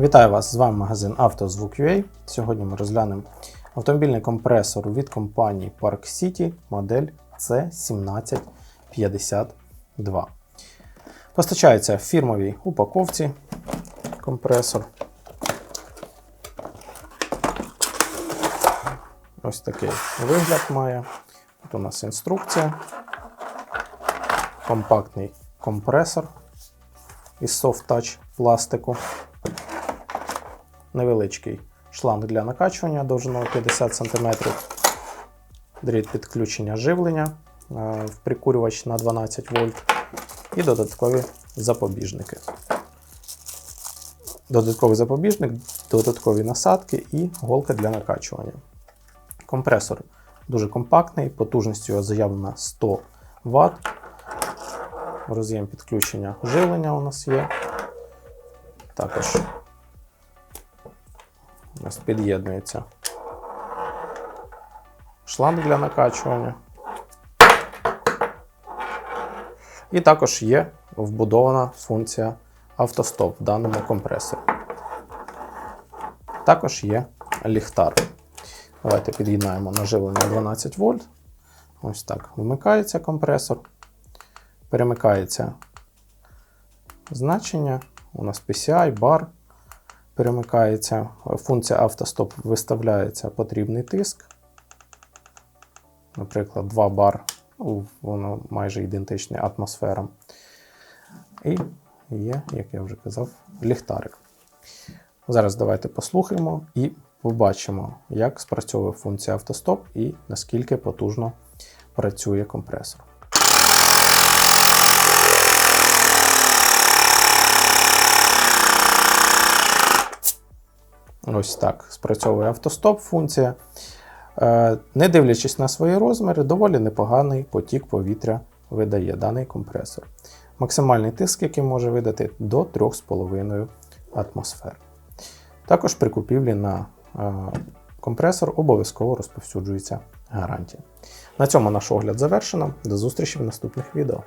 Вітаю вас! З вами магазин «Автозвук.UA». Сьогодні ми розглянемо автомобільний компресор від компанії Park City модель C1752. Постачається в фірмовій упаковці компресор. Ось такий вигляд має. Тут у нас інструкція, компактний компресор із soft touch пластику, невеличкий шланг для накачування довжиною 50 см, дріт підключення живлення е, в прикурювач на 12 вольт і додаткові запобіжники. Додатковий запобіжник, додаткові насадки і голка для накачування. Компресор дуже компактний, потужністю його заявлена 100 Вт. Роз'єм підключення живлення у нас є. Також у під'єднується шланг для накачування. І також є вбудована функція автостоп в даному компресорі. Також є ліхтар. Давайте під'єднаємо наживлення 12 вольт. Ось так вмикається компресор. Перемикається значення. У нас PCI, бар. Перемикається. Функція автостоп виставляється потрібний тиск. Наприклад, 2 бар, воно майже ідентичне атмосферам. І є, як я вже казав, ліхтарик. Зараз давайте послухаємо і побачимо, як спрацьовує функція автостоп і наскільки потужно працює компресор. Ось так спрацьовує автостоп функція. Е, Не дивлячись на свої розміри, доволі непоганий потік повітря видає даний компресор. Максимальний тиск, який може видати до 3,5 атмосфер. Також при купівлі на е, компресор обов'язково розповсюджується гарантія. На цьому наш огляд завершено. До зустрічі в наступних відео.